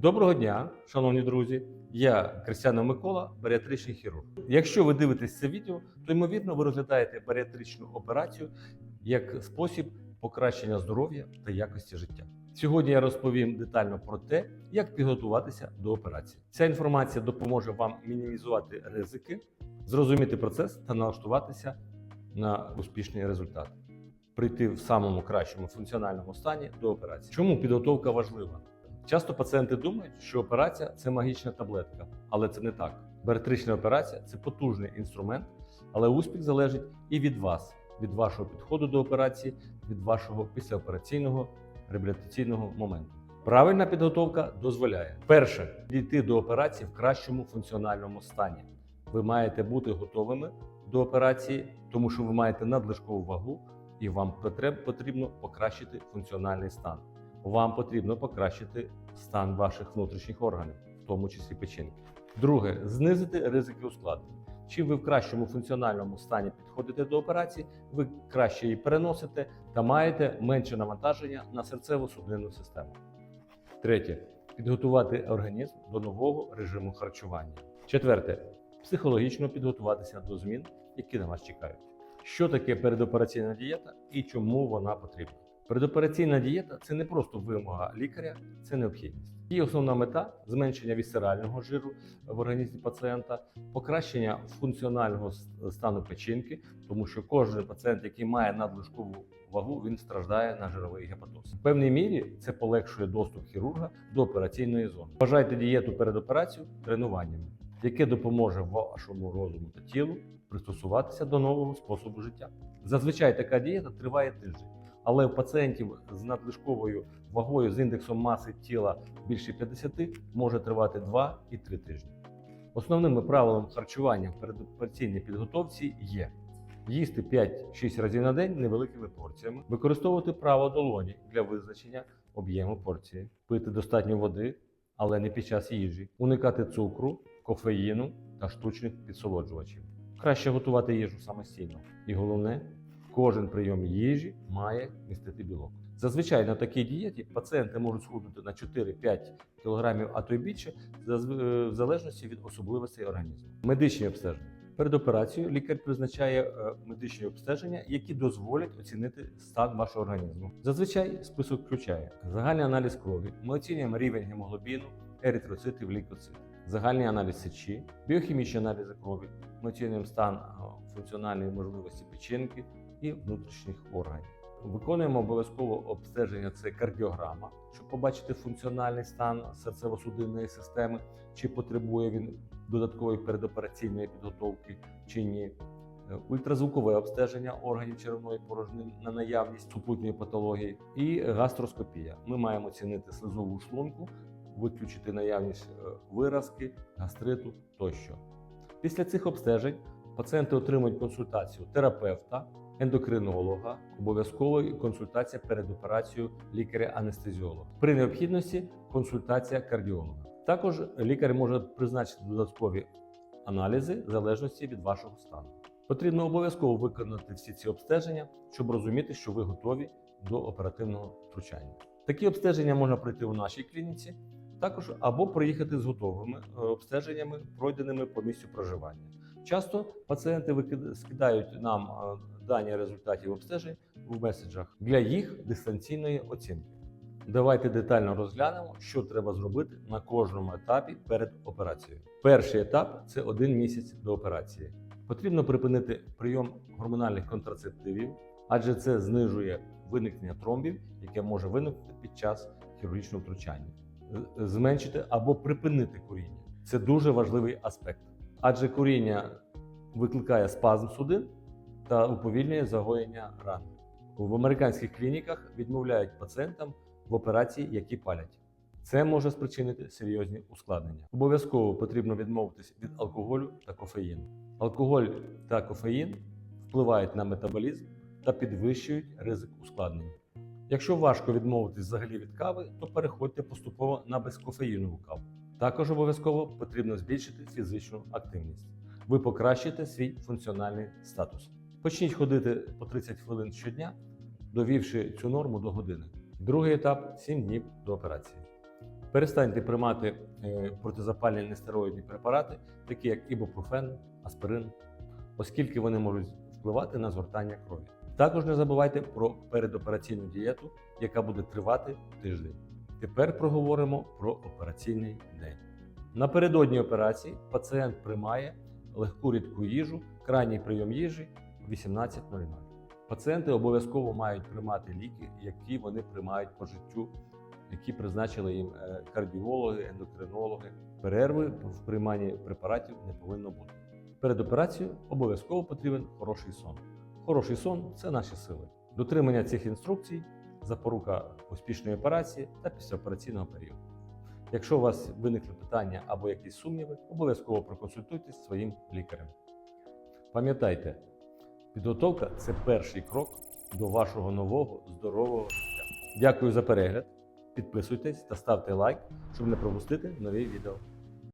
Доброго дня, шановні друзі. Я Кристяно Микола, баріатричний хірург. Якщо ви дивитесь це відео, то ймовірно ви розглядаєте баріатричну операцію як спосіб покращення здоров'я та якості життя. Сьогодні я розповім детально про те, як підготуватися до операції. Ця інформація допоможе вам мінімізувати ризики, зрозуміти процес та налаштуватися на успішний результат. Прийти в самому кращому функціональному стані до операції. Чому підготовка важлива? Часто пацієнти думають, що операція це магічна таблетка, але це не так. Баріатрична операція це потужний інструмент, але успіх залежить і від вас, від вашого підходу до операції, від вашого післяопераційного реабілітаційного моменту. Правильна підготовка дозволяє перше дійти до операції в кращому функціональному стані. Ви маєте бути готовими до операції, тому що ви маєте надлишкову вагу, і вам потрібно покращити функціональний стан. Вам потрібно покращити стан ваших внутрішніх органів, в тому числі печінки. Друге, знизити ризики ускладнень. Чим ви в кращому функціональному стані підходите до операції, ви краще її переносите та маєте менше навантаження на серцево-судинну систему. Третє підготувати організм до нового режиму харчування. Четверте психологічно підготуватися до змін, які на вас чекають. Що таке передопераційна дієта і чому вона потрібна? Передопераційна дієта це не просто вимога лікаря, це необхідність. Її основна мета зменшення вісцерального жиру в організмі пацієнта, покращення функціонального стану печінки, тому що кожен пацієнт, який має надлишкову вагу, він страждає на жировий гепатоз. В певній мірі це полегшує доступ хірурга до операційної зони. Вважайте дієту перед операцією тренуваннями, яке допоможе вашому розуму та тілу пристосуватися до нового способу життя. Зазвичай така дієта триває тиждень. Але у пацієнтів з надлишковою вагою з індексом маси тіла більше 50 може тривати 2 і 3 тижні. Основними правилами харчування в передопераційній підготовці є їсти 5-6 разів на день невеликими порціями, використовувати право долоні для визначення об'єму порції, пити достатньо води, але не під час їжі, уникати цукру, кофеїну та штучних підсолоджувачів. Краще готувати їжу самостійно. І головне, кожен прийом їжі має містити білок. Зазвичай на такій дієті пацієнти можуть схуднути на 4-5 кг, а то й більше, е, в залежності від особливостей організму. Медичні обстеження. Перед операцією лікар призначає е, медичні обстеження, які дозволять оцінити стан вашого організму. Зазвичай список включає загальний аналіз крові. Ми оцінюємо рівень гемоглобіну, еритроцитів, лейкоцитів, загальний аналіз сечі, біохімічні аналізи крові. Ми оцінюємо стан е, функціональної можливості печінки і внутрішніх органів. Виконуємо обов'язково обстеження це кардіограма, щоб побачити функціональний стан серцево-судинної системи, чи потребує він додаткової передопераційної підготовки чи ні. Е, Ультразвукове обстеження органів черевної порожнини на наявність супутньої патології і гастроскопія. Ми маємо оцінити слизову шлунку, виключити наявність е, виразки, гастриту тощо. Після цих обстежень пацієнти отримують консультацію терапевта, ендокринолога, обов'язково консультація перед операцією лікаря-анестезіолога. При необхідності консультація кардіолога. Також лікар може призначити додаткові аналізи в залежності від вашого стану. Потрібно обов'язково виконати всі ці обстеження, щоб розуміти, що ви готові до оперативного втручання. Такі обстеження можна пройти у нашій клініці, також або проїхати з готовими е, обстеженнями, пройденими по місцю проживання. Часто пацієнти скидають нам е, дані результатів обстежень в меседжах для їх дистанційної оцінки. Давайте детально розглянемо, що треба зробити на кожному етапі перед операцією. Перший етап це один місяць до операції. Потрібно припинити прийом гормональних контрацептивів, адже це знижує виникнення тромбів, яке може виникнути під час хірургічного втручання. Зменшити або припинити куріння. Це дуже важливий аспект, адже куріння викликає спазм судин та уповільнює загоєння ран. В американських клініках відмовляють пацієнтам в операції, які палять. Це може спричинити серйозні ускладнення. Обов'язково потрібно відмовитись від алкоголю та кофеїну. Алкоголь та кофеїн впливають на метаболізм та підвищують ризик ускладнень. Якщо важко відмовитись взагалі від кави, то переходьте поступово на безкофеїнову каву. Також обов'язково потрібно збільшити фізичну активність. Ви покращите свій функціональний статус. Почніть ходити по 30 хвилин щодня, довівши цю норму до години. Другий етап 7 днів до операції. Перестаньте приймати е, протизапальні нестероїдні препарати, такі як ібупрофен, аспирин, оскільки вони можуть впливати на згортання крові. Також не забувайте про передопераційну дієту, яка буде тривати тиждень. Тепер проговоримо про операційний день. Напередодні операції пацієнт приймає легку рідку їжу, крайній прийом їжі 18.00. Пацієнти обов'язково мають приймати ліки, які вони приймають по життю, які призначили їм е, кардіологи, ендокринологи. Перерви в прийманні препаратів не повинно бути. Перед операцією обов'язково потрібен хороший сон. Хороший сон це наші сили. Дотримання цих інструкцій запорука успішної операції та післяопераційного періоду. Якщо у вас виникли питання або якісь сумніви, обов'язково проконсультуйтесь зі своїм лікарем. Пам'ятайте, підготовка це перший крок до вашого нового здорового життя. Дякую за перегляд. Підписуйтесь та ставте лайк, щоб не пропустити нові відео.